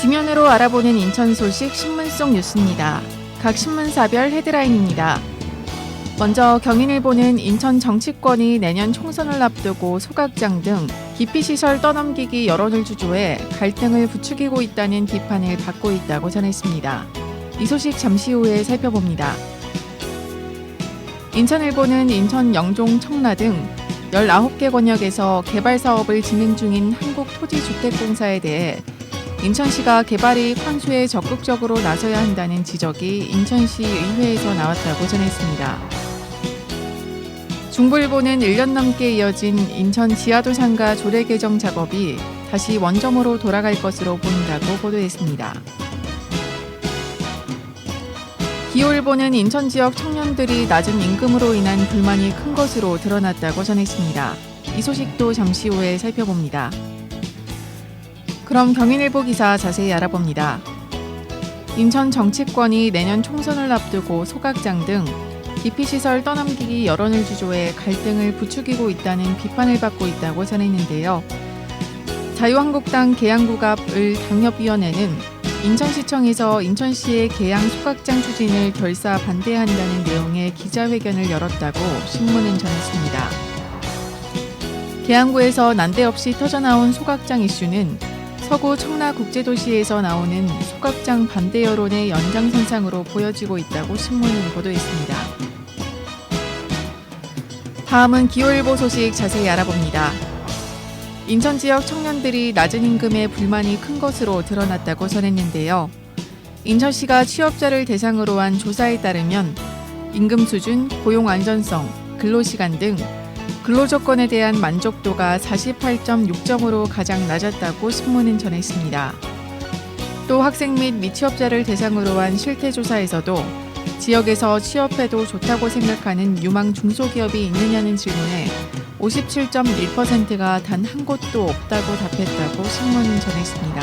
지면으로 알아보는 인천 소식 신문 속 뉴스입니다. 각 신문사별 헤드라인입니다. 먼저 경인일보는 인천 정치권이 내년 총선을 앞두고 소각장 등 기피시설 떠넘기기 여론을 주조해 갈등을 부추기고 있다는 비판을 받고 있다고 전했습니다. 이 소식 잠시 후에 살펴봅니다. 인천일보는 인천 영종 청라 등 19개 권역에서 개발 사업을 진행 중인 한국토지주택공사에 대해 인천시가 개발이익 환수에 적극적으로 나서야 한다는 지적이 인천시 의회에서 나왔다고 전했습니다. 중부일보는 1년 넘게 이어진 인천 지하도 상가 조례 개정 작업이 다시 원점으로 돌아갈 것으로 보인다고 보도했습니다. 기호일보는 인천 지역 청년들이 낮은 임금으로 인한 불만이 큰 것으로 드러났다고 전했습니다. 이 소식도 잠시 후에 살펴봅니다. 그럼 경인일보 기사 자세히 알아봅니다. 인천 정치권이 내년 총선을 앞두고 소각장 등 기피시설 떠넘기기 여론을 주조해 갈등을 부추기고 있다는 비판을 받고 있다고 전했는데요. 자유한국당 계양국압을 당협위원회는 인천시청에서 인천시의 계양 소각장 추진을 결사 반대한다는 내용의 기자회견을 열었다고 신문은 전했습니다. 계양구에서 난데없이 터져나온 소각장 이슈는 서구 청라국제도시에서 나오는 소각장 반대 여론의 연장선상으로 보여지고 있다고 신문은 보도했습니다. 다음은 기호일보 소식 자세히 알아봅니다. 인천 지역 청년들이 낮은 임금에 불만이 큰 것으로 드러났다고 전했는데요. 인천시가 취업자를 대상으로 한 조사에 따르면 임금 수준, 고용 안전성, 근로시간 등 근로조건에 대한 만족도가 48.6점으로 가장 낮았다고 신문은 전했습니다. 또 학생 및 미취업자를 대상으로 한 실태조사에서도 지역에서 취업해도 좋다고 생각하는 유망 중소기업이 있느냐는 질문에 57.1%가 단 한 곳도 없다고 답했다고 신문은 전했습니다.